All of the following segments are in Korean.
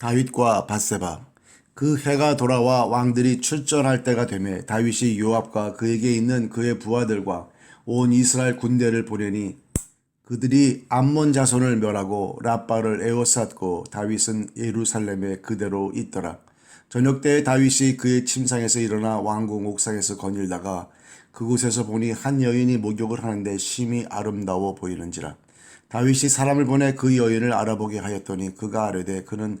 다윗과 바세바 그 해가 돌아와 왕들이 출전할 때가 되매 다윗이 요압과 그에게 있는 그의 부하들과 온 이스라엘 군대를 보내니 그들이 암몬 자손을 멸하고 라빠를 에워쌌고 다윗은 예루살렘에 그대로 있더라. 저녁 때 다윗이 그의 침상에서 일어나 왕궁 옥상에서 거닐다가 그곳에서 보니 한 여인이 목욕을 하는데 심히 아름다워 보이는지라. 다윗이 사람을 보내 그 여인을 알아보게 하였더니 그가 아뢰되 그는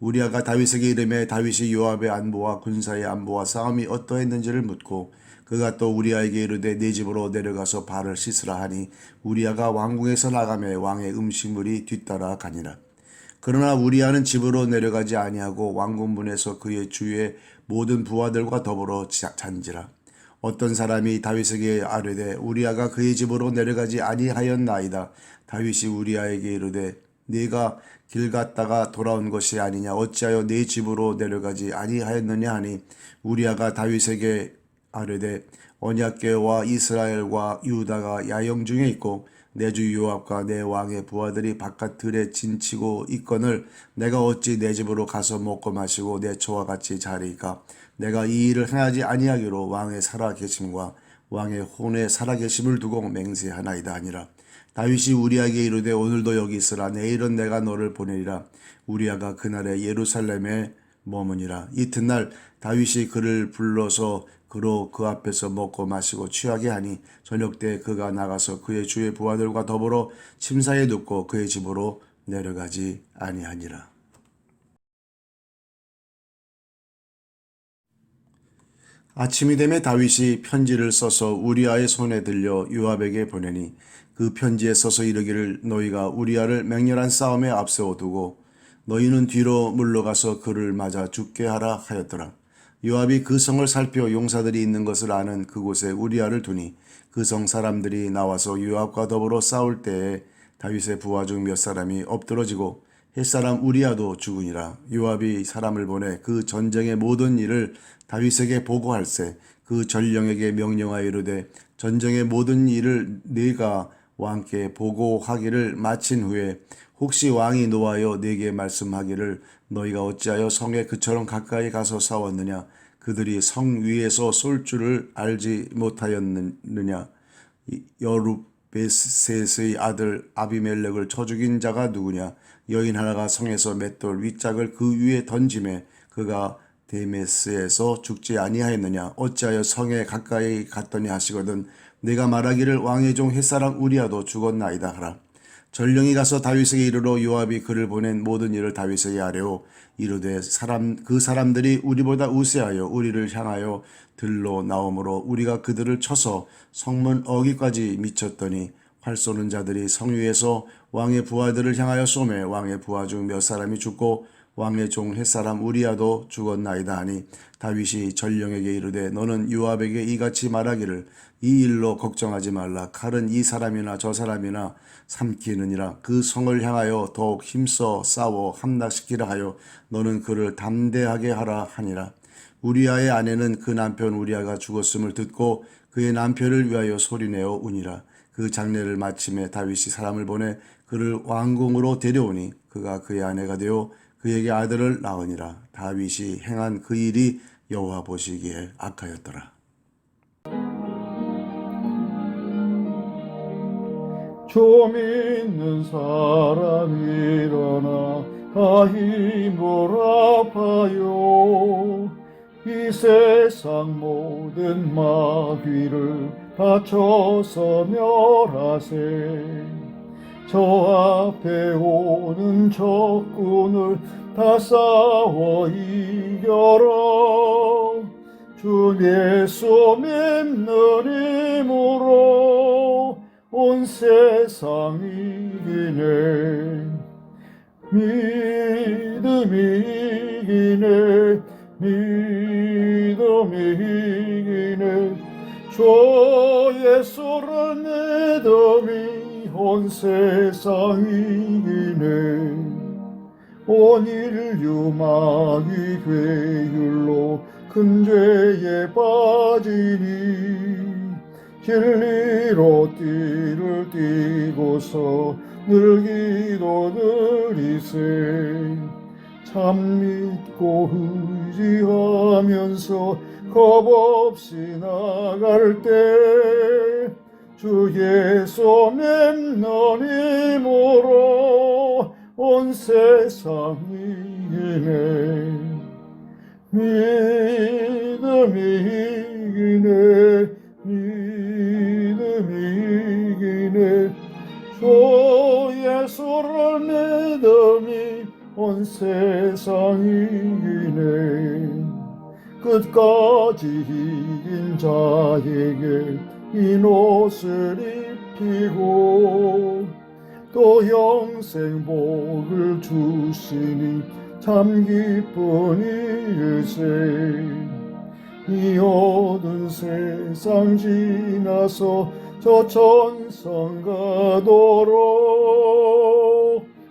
우리아가 다윗에게 이름에 다윗이 요압의 안보와 군사의 안보와 싸움이 어떠했는지를 묻고 그가 또 우리아에게 이르되 네 집으로 내려가서 발을 씻으라 하니 우리아가 왕궁에서 나가매 왕의 음식물이 뒤따라 가니라. 그러나 우리아는 집으로 내려가지 아니하고 왕궁 문에서 그의 주위의 모든 부하들과 더불어 자- 잔지라. 어떤 사람이 다윗에게 아뢰되 우리아가 그의 집으로 내려가지 아니하였나이다. 다윗이 우리아에게 이르되 네가 길 갔다가 돌아온 것이 아니냐. 어찌하여 네 집으로 내려가지 아니하였느냐 하니 우리아가 다윗에게 아뢰되 언약궤와 이스라엘과 유다가 야영 중에 있고 내 주 요압과 내 왕의 부하들이 바깥 들에 진치고 있거늘 내가 어찌 내 집으로 가서 먹고 마시고 내 처와 같이 자리이까. 내가 이 일을 행하지 아니하기로 왕의 살아계심과 왕의 혼의 살아계심을 두고 맹세하나이다 하니라 다윗이 우리에게 이르되 오늘도 여기 있으라. 내일은 내가 너를 보내리라. 우리아가 그날에 예루살렘에 머무니라. 이튿날 다윗이 그를 불러서 그로 그 앞에서 먹고 마시고 취하게 하니 저녁 때 그가 나가서 그의 주의 부하들과 더불어 침사에 눕고 그의 집으로 내려가지 아니하니라. 아침이 되매 다윗이 편지를 써서 우리아의 손에 들려 요압에게 보내니 그 편지에 써서 이르기를 너희가 우리아를 맹렬한 싸움에 앞세워 두고 너희는 뒤로 물러가서 그를 맞아 죽게 하라 하였더라. 요압이 그 성을 살펴 용사들이 있는 것을 아는 그곳에 우리아를 두니 그 성 사람들이 나와서 요압과 더불어 싸울 때에 다윗의 부하 중 몇 사람이 엎드러지고 햇사람 우리아도 죽으니라 요압이 사람을 보내 그 전쟁의 모든 일을 다윗에게 보고할세 그 전령에게 명령하여 이르되 전쟁의 모든 일을 네가 왕께 보고하기를 마친 후에 혹시 왕이 노하여 네게 말씀하기를 너희가 어찌하여 성에 그처럼 가까이 가서 싸웠느냐? 그들이 성 위에서 쏠 줄을 알지 못하였느냐? 여루베셋의 아들 아비멜렉을 쳐 죽인 자가 누구냐? 여인 하나가 성에서 맷돌 윗짝을 그 위에 던짐에 그가 데메스에서 죽지 아니하였느냐? 어찌하여 성에 가까이 갔더니 하시거든 내가 말하기를 왕의 종 햇사람 우리아도 죽었나이다 하라. 전령이 가서 다윗에게 이르러 요압이 그를 보낸 모든 일을 다윗에게 아뢰오. 이르되 사람 그 사람들이 우리보다 우세하여 우리를 향하여 들로 나오므로 우리가 그들을 쳐서 성문 어기까지 미쳤더니 활 쏘는 자들이 성 위에서 왕의 부하들을 향하여 쏘매 왕의 부하 중 몇 사람이 죽고 왕의 종 햇사람 우리아도 죽었나이다 하니 다윗이 전령에게 이르되 너는 요압에게 이같이 말하기를 이 일로 걱정하지 말라. 칼은 이 사람이나 저 사람이나 삼키느니라. 그 성을 향하여 더욱 힘써 싸워 함락시키라 하여 너는 그를 담대하게 하라 하니라. 우리아의 아내는 그 남편 우리아가 죽었음을 듣고 그의 남편을 위하여 소리내어 우니라. 그 장례를 마침에 다윗이 사람을 보내 그를 왕궁으로 데려오니 그가 그의 아내가 되어 그에게 아들을 낳으니라. 다윗이 행한 그 일이 여호와 보시기에 악하였더라. 좀 있는 사람이 일어나 다 힘을 아파요. 이 세상 모든 마귀를 다쳐서 멸하세 저 앞에 오는 적군을 다 싸워 이겨라. 주 예수 믿는 힘으로 온 세상 이기네. 믿음이 이기네. 믿음이 이기네. 주 예수를 믿음이 온 세상 이기네 온 인류 마귀 괴율로 큰 죄에 빠지니 진리로 띠를 띠고서 늘 기도 드리세 참 믿고 의지하면서 겁없이 나갈 때 주 예수 믿는 힘으로 온 세상이 이기네 믿음이 이기네 믿음이 이기네 주 예수를 믿음이 온 세상이 이기네 끝까지 이긴 자에게 이 옷을 입히고 또 영생 복을 주시니 참 기쁜 일세. 이 어두운 세상 지나서 저 천성 가도록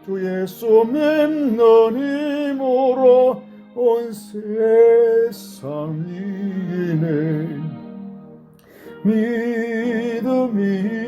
주 예수 믿는 힘으로 온 세상 이네 믿음이